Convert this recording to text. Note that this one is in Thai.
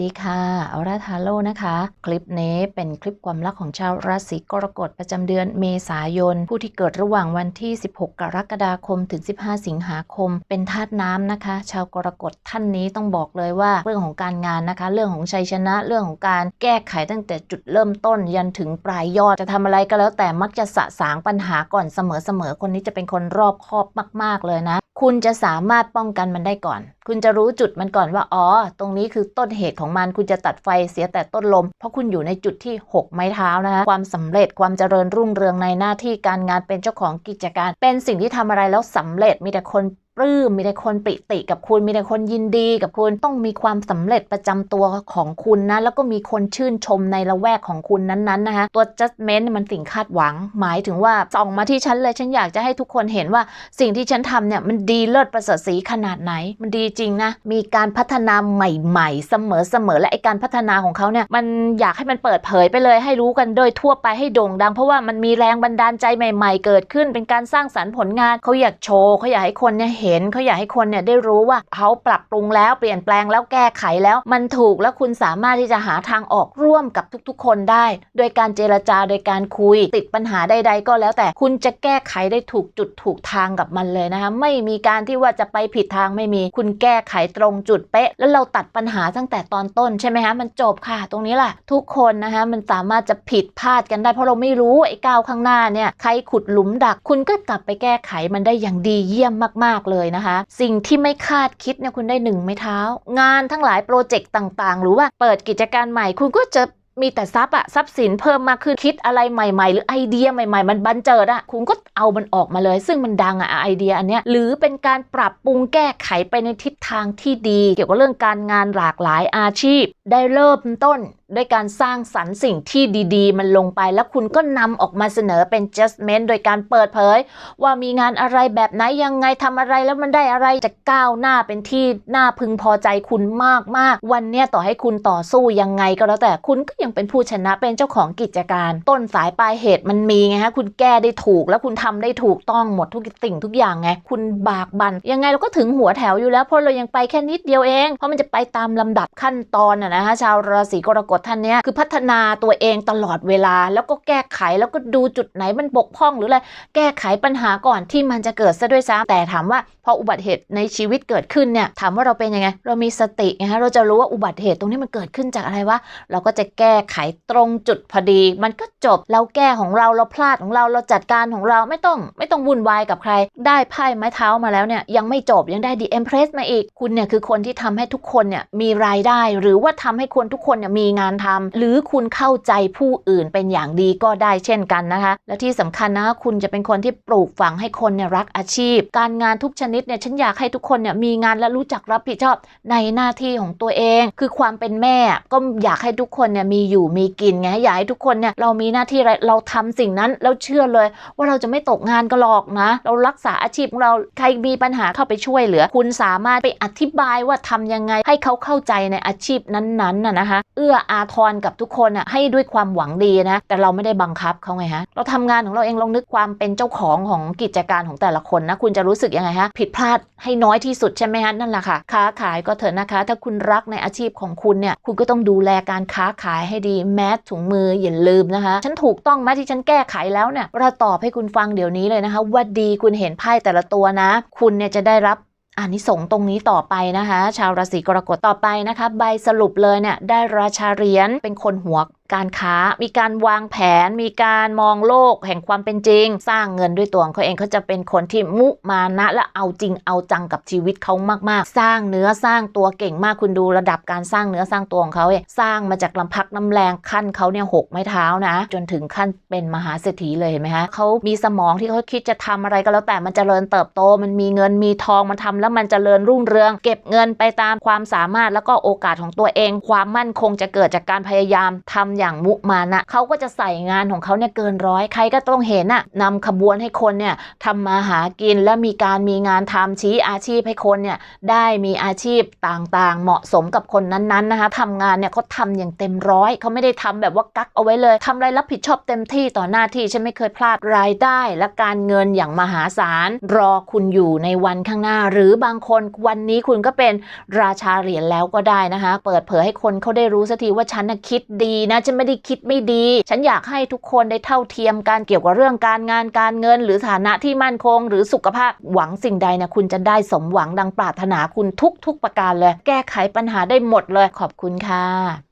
ดีค่ะออราทาโร่นะคะ คลิปนี้เป็นคลิปความรักของชาวราศีกรกฎประจำเดือนเมษายน ผู้ที่เกิดระหว่างวันที่ 16 กรกฎาคมถึง 15 สิงหาคม เป็นธาตุน้ำนะคะ ชาวกรกฎท่านนี้ต้องบอกเลยว่าเรื่องของการงานนะคะ เรื่องของชัยชนะเรื่องของการแก้ไขตั้งแต่จุดเริ่มต้น ยันถึงปลายยอดจะทำอะไรก็แล้วแต่มักจะสะสางปัญหาก่อนเสมอๆคนนี้จะเป็นคนรอบคอบมาก ๆเลยนะ คุณจะสามารถป้องกันมันได้ก่อน คุณจะรู้จุดมันก่อนว่าอ๋อ ตรงนี้คือต้นเหตุของมัน คุณจะตัดไฟเสียแต่ต้นลม เพราะคุณอยู่ในจุดที่ 6 ไม้เท้านะคะความสำเร็จความเจริญรุ่งเรืองในหน้าที่การงานเป็นเจ้าของกิจการ เป็นสิ่งที่ทำอะไรแล้วสำเร็จมีแต่คนปลื้มมีแต่คนปิติกับคุณมีแต่คนยินดีกับคุณต้องมีความสำเร็จประจำตัวของคุณนะ แล้วก็มีคนชื่นชมในละแวกของคุณนั้นๆนะคะตัว judgment มันสิ่งคาดหวัง หมายถึงว่าส่องมาที่ฉันเลยฉันอยากจะให้ทุกคนเห็นว่าสิ่งที่ฉันทำเนี่ยมันดีเลิศประเสริฐสีขนาดไหน มันดีริงนะมีการพัฒนาใหม่ๆ เสมอๆและไอการพัฒนาของเขาเนี่ยมันอยากให้มันเปิดเผยไปเลยให้รู้กันโดยทั่วไปให้โด่งดัง เพราะว่ามันมีแรงบันดาลใจใหม่ ๆ เกิดขึ้น เป็นการสร้างสรรค์ผลงานเขาอยากโชว์เขาอยากให้คนเนี่ยเห็นเขาอยากให้คนเนี่ยได้รู้ว่าเขาปรับปรุงแล้วเปลี่ยนแปลงแล้วแก้ไขแล้ว มันถูกแล้วคุณสามารถที่จะหาทางออกร่วมกับทุกๆ คนได้ โดยการเจรจาโดยการคุย ติดปัญหาใด ๆ ก็แล้วแต่คุณจะแก้ไขได้ถูกจุดถูกทางกับมันเลยนะคะไม่มีการที่ว่าจะไปผิดทางไม่มีคุณแก้ไขตรงจุดเป๊ะ แล้วเราตัดปัญหาตั้งแต่ตอนต้นใช่ไหมคะมันจบค่ะ ตรงนี้แหละทุกคนนะคะมันสามารถจะผิดพลาดกันได้เพราะเราไม่รู้ไอ้ก้าวข้างหน้าเนี่ยใครขุดหลุมดัก คุณก็กลับไปแก้ไขมันได้อย่างดีเยี่ยมมากๆเลยนะคะ สิ่งที่ไม่คาดคิดเนี่ยคุณได้หนึ่งไม้เท้า งานทั้งหลายโปรเจกต์ต่างๆ หรือว่าเปิดกิจการใหม่คุณก็จะ มีแต่ทรัพย์อะทรัพย์สินเพิ่มมากขึ้นคิดอะไรใหม่ๆ หรือไอเดียใหม่ ๆ มันบันเจิดอะคุณก็เอามันออกมาเลย ซึ่งมันดังอะไอเดียอันเนี้ยหรือเป็นการปรับปรุงแก้ไขไปในทิศทางที่ดี เกี่ยวกับเรื่องการงานหลากหลายอาชีพ ได้เริ่มต้นด้วยการสร้างสรรค์สิ่งที่ดีๆ มันลงไปแล้วคุณก็นำออกมาเสนอเป็น judgment โดยการเปิดเผย ว่ามีงานอะไรแบบไหนยังไงทำอะไรแล้วมันได้อะไรจะก้าวหน้าเป็นที่น่าพึงพอใจคุณมากมากๆวันเนี้ยต่อให้คุณต่อสู้ยังไงก็แล้วแต่คุณก็ยังเป็นผู้ชนะเป็นเจ้าของกิจการ ต้นสายปลายเหตุมันมีไงฮะคุณแก้ได้ถูกแล้วคุณทำได้ถูกต้องหมดทุกสิ่งทุกอย่างไงคุณบากบันยังไงเราก็ถึงหัวแถวอยู่แล้วเพราะเรายังไปแค่นิดเดียวเอง เพราะมันจะไปตามลำดับขั้นตอนอะนะฮะชาวราศีกรกฎท่านเนี้ยคือพัฒนาตัวเองตลอดเวลา แล้วก็แก้ไขแล้วก็ดูจุดไหนมันบกพร่องหรืออะไรแก้ไขปัญหาก่อนที่มันจะเกิดซะด้วยซ้ำแต่ถามว่าพออุบัติเหตุในชีวิตเกิดขึ้นเนี่ยถามว่าเราเป็นยังไง เรามีสติไงฮะเราจะรู้ว่าอุบัติเหตุตรงนี้มันเกิดขึ้นจากอะไรวะเราก็จะแก้ไขตรงจุดพอดี มันก็จบเราแก้ของเราเราพลาดของเราเราจัดการของเราไม่ต้อง ไม่ต้องวุ่นวายกับใคร ได้ไพ่ไม้เท้ามาแล้วเนี่ยยังไม่จบยังได้ดีเอ็มเพรสมาอีกคุณเนี่ยคือคนที่ทำให้ทุกคนเนี่ยมีรายได้ หรือว่าทำให้คนทุกคนเนี่ยมีงานทำหรือคุณเข้าใจผู้อื่นเป็นอย่างดีก็ได้เช่นกันนะคะ และที่สำคัญนะคุณจะเป็นคนที่ปลูกฝังให้คนเนี่ยรักอาชีพ การงานทุกชนิดเนี่ยฉันอยากให้ทุกคนเนี่ยมีงานและรู้จักรับผิดชอบในหน้าที่ของตัวเอง คือความเป็นแม่ก็อยากให้ทุกคนเนี่ยมีอยู่มีกินไงอยากให้ทุกคนเนี่ยเรามีหน้าที่อะไรเราทำสิ่งนั้นแล้วเชื่อเลย ว่าเราจะไม่ตกงานก็หรอกนะ เรารักษาอาชีพของเราใครมีปัญหาเข้าไปช่วยเหลือ คุณสามารถไปอธิบายว่าทำยังไงให้เขาเข้าใจในอาชีพนั้นๆน่ะนะคะ เอื้ออาทรกับทุกคนอะให้ด้วยความหวังดีนะ แต่เราไม่ได้บังคับเขาไงฮะ เราทำงานของเราเองลองนึกความเป็นเจ้าของของกิจการของแต่ละคนนะ คุณจะรู้สึกยังไงฮะ ผิดพลาดให้น้อยที่สุดใช่ไหมฮะ นั่นแหละค่ะ ค้าขายก็เถอะนะคะ ถ้าคุณรักในอาชีพของคุณเนี่ย คุณก็ต้องดูแลการค้าขายให้ดี แมสถุงมืออย่าลืมนะคะ ฉันถูกต้องไหมที่ฉันแก้ไขแล้วเนี่ยเราตอบให้คุณฟังเดี๋ยวนี้เลยนะคะ ว่าดีคุณเห็นไพ่แต่ละตัวนะ คุณเนี่ยจะได้รับ อันนี้ส่งตรงนี้ต่อไปนะคะ ชาวราศีกรกฎต่อไปนะคะ ใบสรุปเลยเนี่ยได้ราชาเหรียญเป็นคนหัว การค้ามีการวางแผน มีการมองโลกแห่งความเป็นจริง สร้างเงินด้วยตัวของเขาเองเขาจะเป็นคนที่มุมานะและเอาจริงเอาจังกับชีวิตเขามากๆ สร้างเนื้อสร้างตัวเก่งมากคุณดูระดับการสร้างเนื้อสร้างตัวของเขาเองสร้างมาจากลำพักน้ำแรงขั้นเขาเนี่ยหกไม้เท้านะ จนถึงขั้นเป็นมหาเศรษฐีเลยเห็นไหมคะเขามีสมองที่เขาคิดจะทำอะไรก็แล้วแต่มันเจริญเติบโต มันมีเงินมีทองมันทำแล้วมันเจริญรุ่งเรือง เก็บเงินไปตามความสามารถแล้วก็โอกาสของตัวเอง ความมั่นคงจะเกิดจากการพยายามทำอย่างมุมานะเขาก็จะใส่งานของเขาเนี่ยเกินร้อยใครก็ต้องเห็นน่ะนำขบวนให้คนเนี่ยทำมาหากินและมีการมีงานทำชี้อาชีพให้คนเนี่ยได้มีอาชีพต่างๆ เหมาะสมกับคนนั้นๆนะคะทำงานเนี่ยเขาทำอย่างเต็มร้อยเขาไม่ได้ทำแบบว่ากักเอาไว้เลยทำอะไรรับผิดชอบเต็มที่ต่อหน้าที่ฉันไม่เคยพลาดรายได้ และการเงินอย่างมหาศาลรอคุณอยู่ในวันข้างหน้า หรือบางคนวันนี้คุณก็เป็นราชาเหรียญแล้วก็ได้นะคะ เปิดเผยให้คนเขาได้รู้สักทีว่าฉันน่ะคิดดีนะฉันไม่ได้คิดไม่ดี ฉันอยากให้ทุกคนได้เท่าเทียมกันเกี่ยวกับเรื่องการงานการเงิน หรือฐานะที่มั่นคง หรือสุขภาพหวังสิ่งใดนะคุณจะได้สมหวังดังปรารถนาคุณทุกๆประการเลย แก้ไขปัญหาได้หมดเลยขอบคุณค่ะ